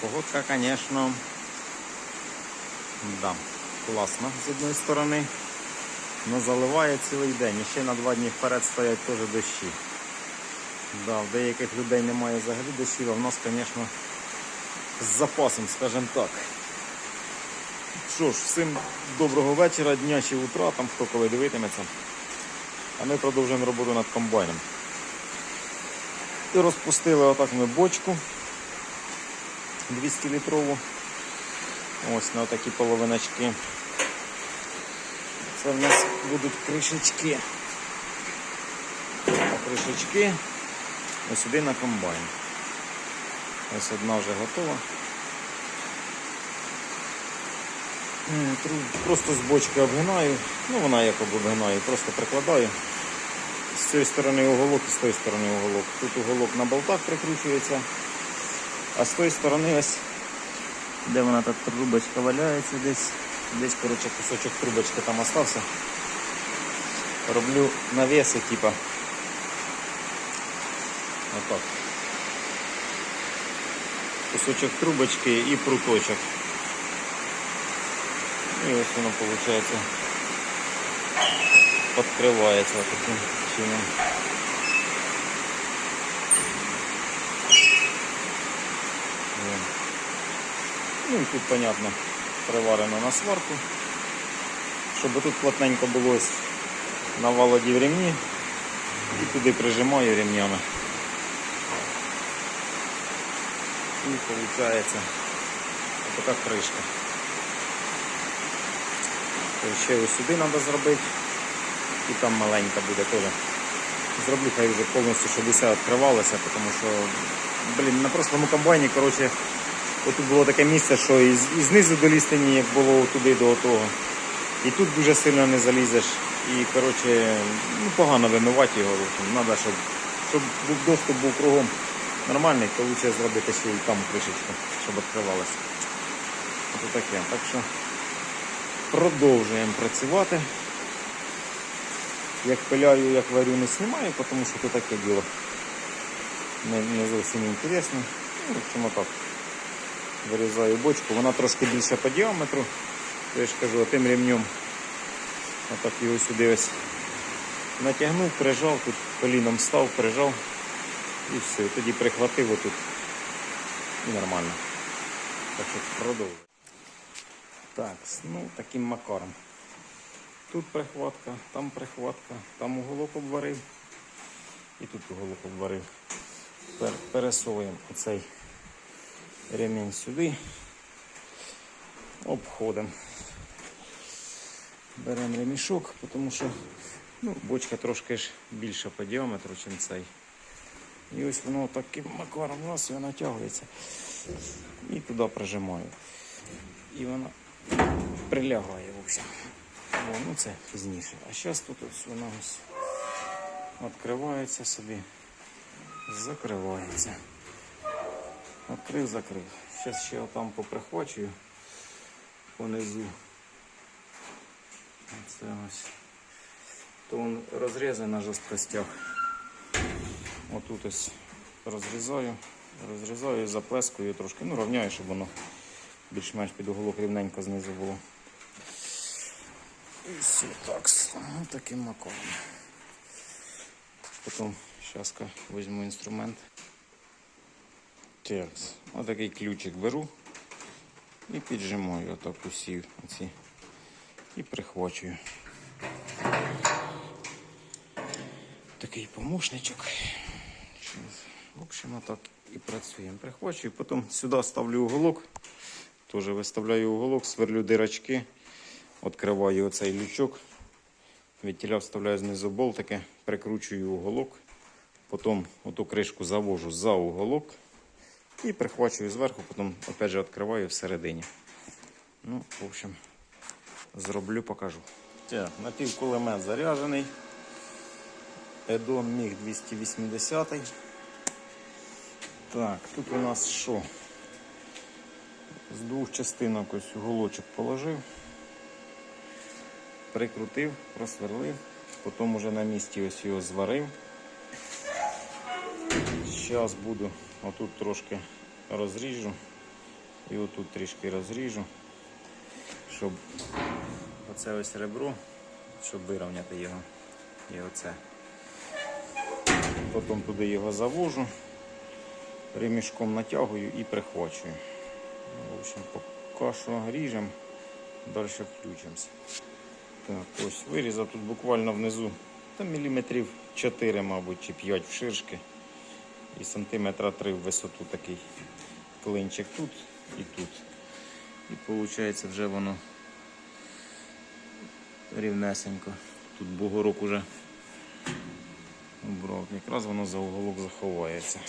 Погодка, звісно, да, класна з одної сторони. але заливає цілий день. І ще на два дні вперед стоять теж дощі. Да, в деяких людей немає взагалі дощів, а в нас, звісно, з запасом, скажімо так. Що ж, всім доброго вечора, дня чи утра, там хто коли дивитиметься. А ми продовжуємо роботу над комбайном. І розпустили отак ми бочку 200 літрову. Ось на такі половиночки. Це в нас будуть кришечки. Кришечки ось сюди на комбайн. Ось одна вже готова. Просто з бочки обгинаю, ну вона як обгинаю, просто прикладаю. З цієї сторони уголок і з тої сторони уголок. Тут уголок на болтах прикручується, а з тої сторони ось, де вона та трубочка валяється десь, десь коротше, кусочок трубочки там остався. Роблю навеси, типа. Отак. Кусочок трубочки і пруточок. І ось воно виходить відкривається таким чином. Ну і тут, понятно, приварено на сварку, щоб тут плотненько було на валоді в ремні і туди прижимаю ремнями. І виходить така кришка. То ще ось сюди треба зробити. І там маленька буде теж. Зроблю хай вже повністю, щоб усе відкривалося, тому що, блін, на прошлому комбайні, коротше, отут було таке місце, що і, знизу долізти ніяк було туди до того. І тут дуже сильно не залізеш. І коротше, ну, погано вимивати його. Треба, щоб, щоб доступ був кругом нормальний, то лучше зробити ще і там кришечку, щоб відкривалося. Ось таке. Так що продовжуємо працювати. Як пиляю, як варю, не знімаю, тому що це таке діло. Не, не зовсім інтересно. Ну, в общем, отак. Вирізаю бочку, вона трошки більша по діаметру. Я ж кажу, тим ремнем. Отак його сюди ось натягнув, прижав, тут коліном став, прижав і все. Тоді прихватив отут. І нормально. Так що продовжую. Так, ну таким макаром. Тут прихватка, там прихватка, там уголок обварив і тут уголок обварив. Пересовуємо оцей ремінь сюди, обходимо. Беремо ремішок, тому що ну, бочка трошки ж більша по діаметру, ніж цей. І ось воно таким макаром раз і натягується. І туди прижимаю. І вона прилягає, в общем. О, ну це пізніше. А зараз тут ось воно ось відкривається собі, закривається. Відкрив, закрив. Зараз ще отам поприхвачую понизу. Це ось. То він розрізаний на жорсткостях. Отут ось розрізаю, розрізаю, заплескую трошки, ну рівняю, щоб воно більш-менш під уголок рівненько знизу було. І все так, таким макаром. Потім зараз візьму інструмент. Так, отакий ключик беру і піджимаю отак усі оці і прихвачую. Такий помощничок. В общем, отак і працюємо. Прихвачую, потім сюди ставлю уголок. Теж виставляю уголок, сверлю дирочки, відкриваю оцей лючок. Від тіля вставляю знизу болтики, прикручую уголок. Потім оту кришку завожу за уголок і прихвачую зверху, потім опять же відкриваю всередині. Ну, в общем, зроблю, покажу. Так, напівкулемет заряджений. Едон Міг 280. Так, тут у нас що? З двох частинок ось уголочок положив, прикрутив, просверлив, потім уже на місці ось його зварив. Зараз буду отут трошки розріжу І отут трішки розріжу, щоб оце ось ребро, щоб вирівняти його. І оце. Потім туди його завожу, ремішком натягую і прихвачую. В общем, поки що ріжемо, далі включимося. Так, ось вирізав тут буквально внизу там міліметрів 4, мабуть, чи 5 вширшки. І сантиметра 3 в висоту такий клинчик тут і тут. І виходить вже воно рівнесенько. Тут бугорок уже убрав. Якраз воно за уголок заховається.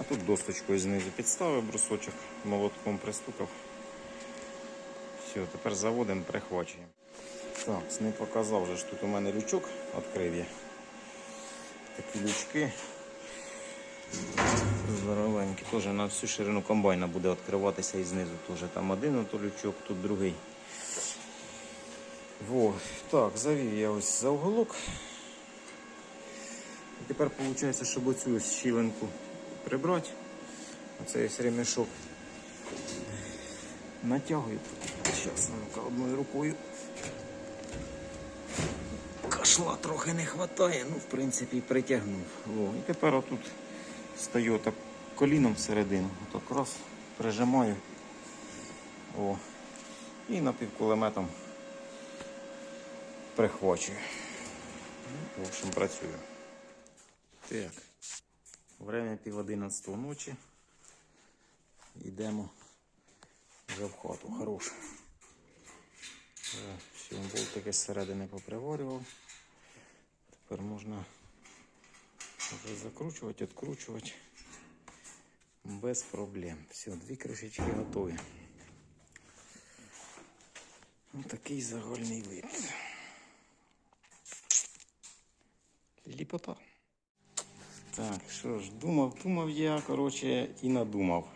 А тут досточкою знизу підставив брусочок, молотком пристукав. Все, тепер заводимо, прихвачуємо. Так, не показав же ж тут у мене лючок відкрив я. Такі лючки. Здоровенькі. Теж на всю ширину комбайна буде відкриватися і знизу. Теж там один ото лючок, тут другий. Во. Так, завів я ось за уголок. І тепер виходить, щоб оцю ось щілинку прибрати. Оцей ось ремішок. Натягую. Зараз ну-ка одною рукою. Кашла трохи не вистачає, ну в принципі притягнув. О, і тепер отут стою так коліном всередину. Отак раз, прижимаю. О. І напівкулеметом прихвачую. В общем, працюю. Так. Время пів одинадцятого ночі. Йдемо вже в хату. Хорош. Е, болтики зсередини поприварював. Тепер можна вже закручувати, відкручувати без проблем. Все, дві кришечки готові. Ось такий загальний вид. Ліпота. Так, що ж, думав, думав я, коротше, і надумав.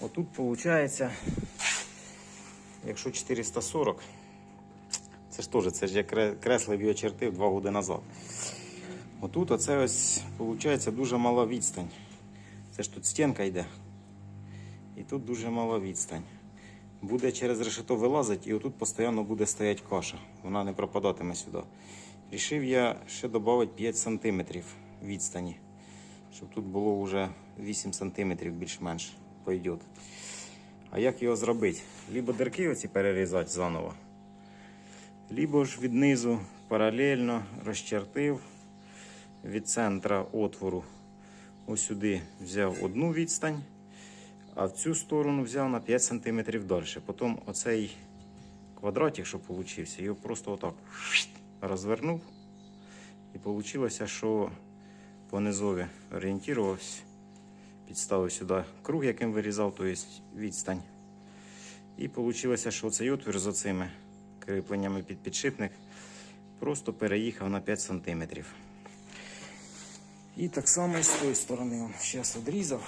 Отут виходить, якщо 440, це ж теж, це ж я кре- креслив і очертив два роки назад. Отут оце ось, виходить, дуже мала відстань. Це ж тут стінка йде. І тут дуже мала відстань. Буде через решето вилазити, і отут постійно буде стояти каша. Вона не пропадатиме сюди. Рішив я ще додати 5 см відстані, щоб тут було вже 8 см більш-менш пойдет. А як його зробити? Либо дирки оці перерізати заново, либо ж віднизу паралельно розчертив від центра отвору. Ось сюди взяв одну відстань, а в цю сторону взяв на 5 см далі. Потім оцей квадратик, що получився, його просто отак розвернув. І вийшло, що по низові орієнтувався, підставив сюди круг, яким вирізав, тобто відстань. І вийшло, що цей отвір з оцими кріпленнями під підшипник просто переїхав на 5 см. І так само і з тої сторони. Зараз відрізав.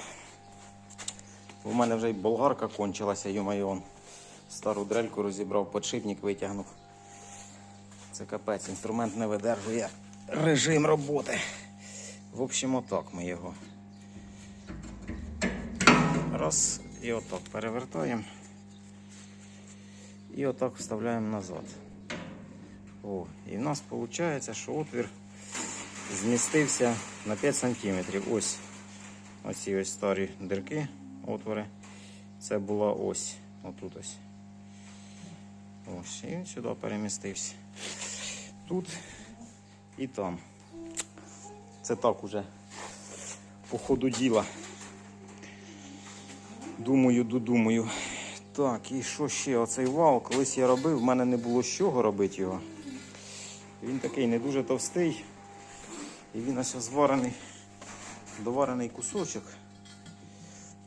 У мене вже й болгарка кончилася, йомайон. Стару дрельку розібрав, подшипник витягнув. Це капець, інструмент не видержує режим роботи. В общем, отак ми його. Раз і отак перевертаємо. І отак вставляємо назад. О, і в нас виходить, що отвір змістився на 5 см. Ось оці ось старі дирки, отвори. Це була ось. Отут ось. Ось. І він сюди перемістився. Тут і там. Це так уже по ходу діла. Думаю, додумаю. Так, і що ще? Оцей вал, колись я робив, в мене не було з чого робити його. Він такий не дуже товстий. І він ось зварений, доварений кусочок.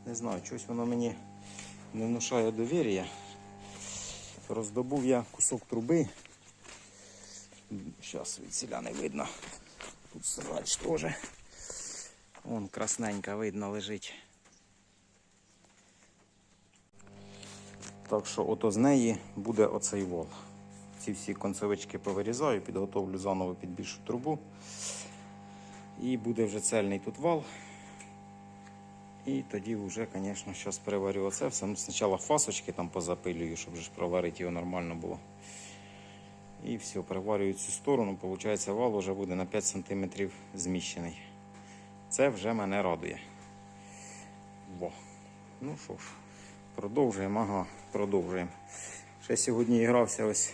Не знаю, чогось воно мені не внушає довір'я. Роздобув я кусок труби. Зараз від селя не видно. Тут срач теж. Вон красненька видно лежить. Так що ото з неї буде оцей вол. Ці всі концевички повирізаю, підготовлю заново під більшу трубу. І буде вже цельний тут вал. І тоді вже, звісно, зараз переварю оце все. Ну, спочатку фасочки там позапилюю, щоб ж проварити його нормально було. І все, переварюю цю сторону. Получається, вал вже буде на 5 см зміщений. Це вже мене радує. Во. Ну що ж, продовжуємо, ага, продовжуємо. Ще сьогодні грався ось.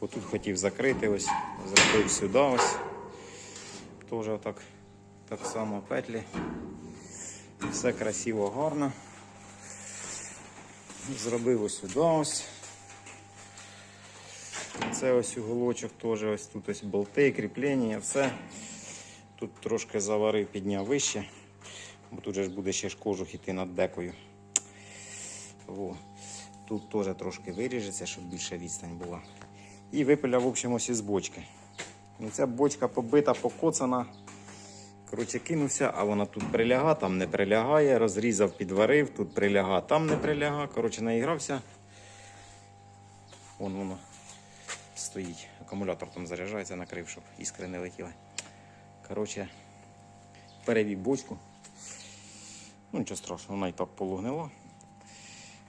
Отут хотів закрити ось, зробив сюди ось. Теж отак, так само петлі. Все красиво, гарно. Зробив ось сюди ось. Це ось уголочок теж ось тут ось болти, кріплення, все. Тут трошки заварив, підняв вище, бо тут же ж буде ще ж кожух іти над декою. Во. Тут теж трошки виріжеться, щоб більше відстань була. І випиляв, в общем, ось із бочки. Ну, ця бочка побита, покоцана. Коротше, кинувся, а вона тут приляга, там не прилягає, розрізав, підварив, тут приляга, там не приляга. Коротше, наігрався. Вон воно стоїть. Акумулятор там заряджається, накрив, щоб іскри не летіли. Коротше, перевів бочку. Ну, нічого страшного, вона і так полугнила.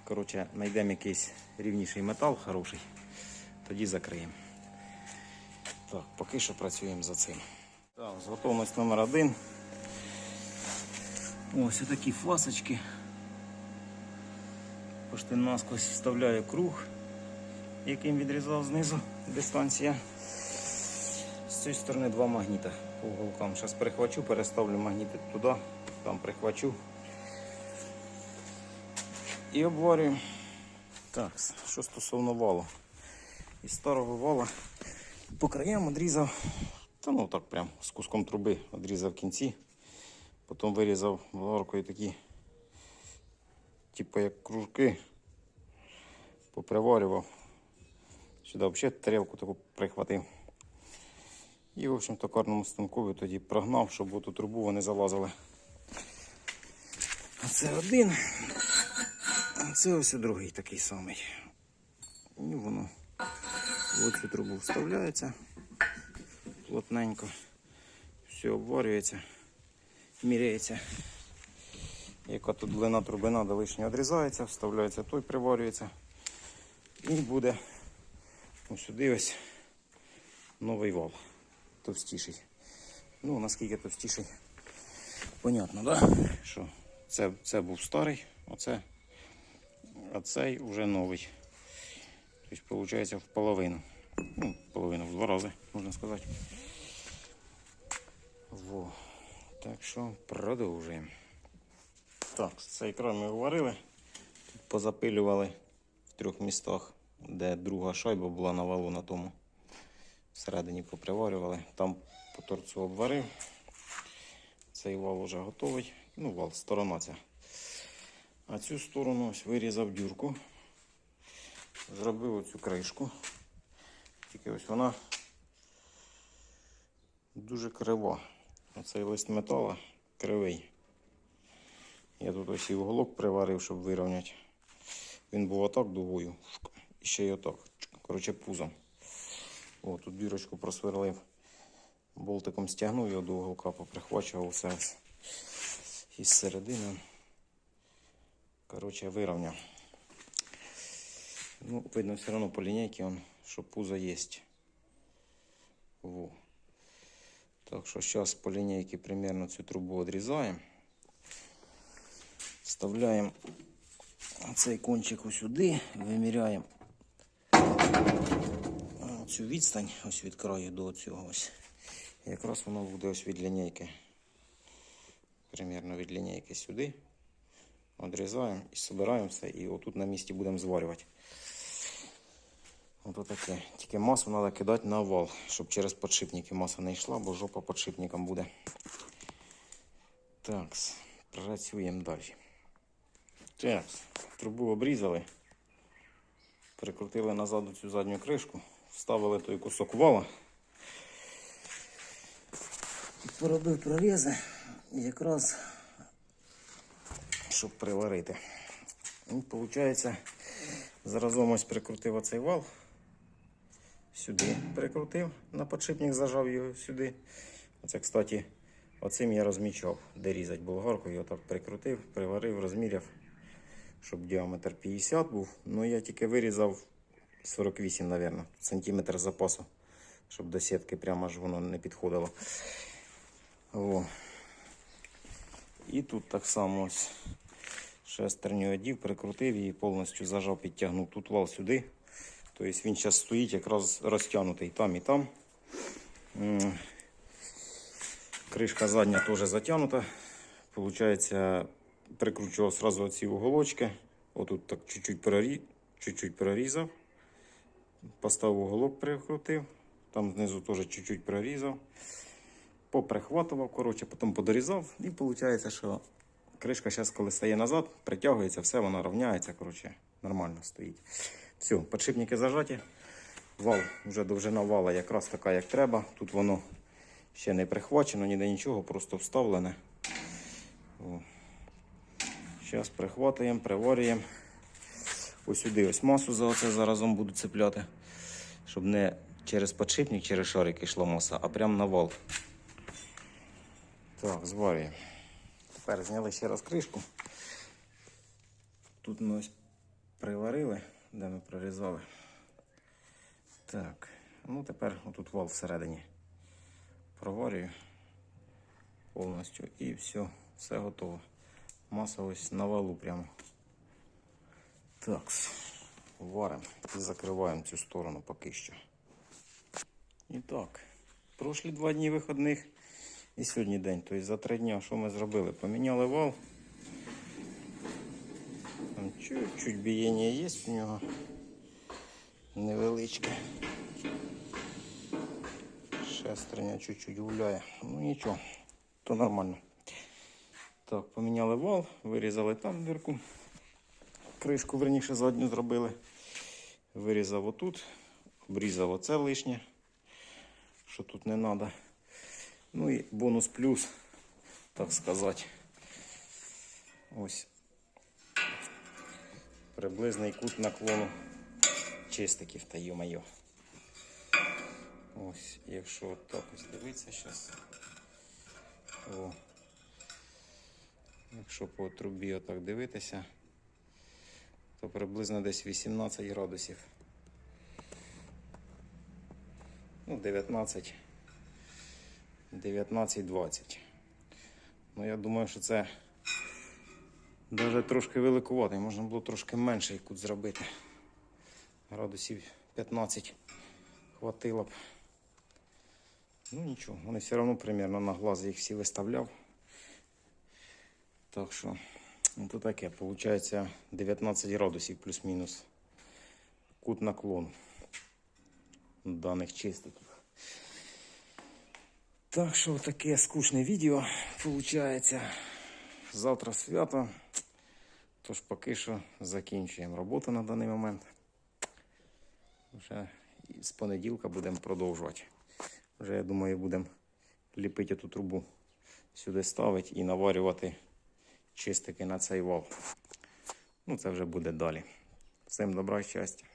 Коротше, знайдемо якийсь рівніший метал хороший, тоді закриємо. Так, поки що працюємо за цим. Так, готовність номер один. Ось такі фасочки. Пошти наскось вставляю круг, яким відрізав знизу дистанція. З цієї сторони два магніта по уголкам. Зараз перехвачу, переставлю магніти туди, там прихвачу і обварюю. Так, що стосовно валу. Із старого вала по краям відрізав, та ну так прям з куском труби відрізав в кінці. Потім вирізав валкою такі, типу як кружки, поприварював. Сюди взагалі тарілку таку прихватив. І, в общем, токарному станкові тоді прогнав, щоб в ту трубу вони залазили. А це один. А це ось другий такий самий. І воно в цю трубу вставляється плотненько. Все обварюється, міряється. Яка тут длина труби надо, лишнє відрізається, вставляється той, приварюється. І буде ось сюди ось новий вал. Товстіший. Ну, наскільки товстіший. Понятно, да? Що це, це був старий, оце, а цей вже новий. Тобто, виходить, в половину. Ну, половину, в два рази, можна сказати. Во. Так що продовжуємо. Так, цей край ми уварили. Тут позапилювали в трьох містах, де друга шайба була на валу на тому. Всередині поприварювали. Там по торцу обварив. Цей вал вже готовий. Ну, вал, сторона ця. А цю сторону ось вирізав дюрку. Зробив оцю кришку. Тільки ось вона дуже крива. Оцей лист металу кривий. Я тут ось і уголок приварив, щоб вирівняти. Він був отак дугою. І ще й отак. Коротше, пузом. О, тут дірочку просверлив. Болтиком стягнув його до уголка, поприхвачував все із середини. Коротше, вирівняв. Ну, видно все равно по линейке он, что пузо есть. Во. Так что сейчас по линейке примерно всю трубу отрезаем. Вставляем цей кончик сюди, виміряємо цю відстань ось від краю до цього ось. Якраз воно буде ось від лінійки. Примерно від лінійки сюди. Одрізаємо і збираємо все. І отут на місці будемо зварювати. Ото таке. Тільки масу треба кидати на вал, щоб через подшипники маса не йшла, бо жопа подшипникам буде. Так, працюємо далі. Так, трубу обрізали. Прикрутили назад цю задню кришку, вставили той кусок вала. Поробив прорізи якраз, щоб приварити. Виходить, заразом ось прикрутив оцей вал. Сюди прикрутив, на подшипник зажав його сюди. Оце, кстати, Оцим я розмічав, де різати болгаркою, отак прикрутив, приварив, розміряв, щоб діаметр 50 був. Ну я тільки вирізав 48, мабуть, сантиметр запасу, щоб до сітки прямо аж воно не підходило. О. І тут так само ось шестерню одів, прикрутив її, повністю зажав, підтягнув тут вал сюди. Тобто він зараз стоїть якраз розтягнутий там і там. Кришка задня теж затягнута. Получається, прикручував сразу оці уголочки. Отут так чуть-чуть прорізав. Поставив уголок, прикрутив. Там знизу теж чуть-чуть прорізав. Поприхватував, коротше, потім подорізав. І виходить, що кришка зараз, коли стає назад, притягується, все, вона рівняється. Коротше, нормально стоїть. Все, подшипники зажаті. Вал, вже довжина вала якраз така, як треба. Тут воно ще не прихвачено, ніде нічого, просто вставлене. Зараз прихватуємо, приварюємо. Ось сюди ось масу за оце заразом буду цепляти, щоб не через подшипник, через шарик йшла маса, а прямо на вал. Так, зварюємо. Тепер зняли ще раз кришку. Тут ми ось приварили, де ми прорізали. Так, ну тепер отут вал всередині проварюю повністю і все, все готово. Маса ось на валу прямо. Так, варимо і закриваємо цю сторону поки що. І так, пройшли два дні вихідних і сьогодні день. Тобто за три дні що ми зробили? Поміняли вал. Чуть-чуть бієння є в нього. Невеличке. Шестерня чуть-чуть гуляє. Ну нічого, то нормально. Так, поміняли вал, вирізали там дірку. Кришку, верніше, задню зробили. Вирізав отут, обрізав оце лишнє, що тут не треба. Ну і бонус плюс, так сказати. Ось приблизний кут наклону чистиків та йо-майо. Ось, якщо так ось дивитися зараз. О. Якщо по трубі отак дивитися, то приблизно десь 18 градусів. Ну, 19. 19-20. Ну, я думаю, що це навіть трошки великуватий. Можна було трошки менший кут зробити. Градусів 15 хватило б. Ну нічого, вони все одно примерно на глаз їх всі виставляв. Так що, ну то таке, виходить 19 градусів плюс-мінус кут наклону даних чистиків. Так що таке скучне відео виходить. Завтра свято. Тож поки що закінчуємо роботу на даний момент. Вже з понеділка будемо продовжувати. Вже, я думаю, будемо ліпити ту трубу сюди ставити і наварювати чистики на цей вал. Ну, це вже буде далі. Всім добра щастя.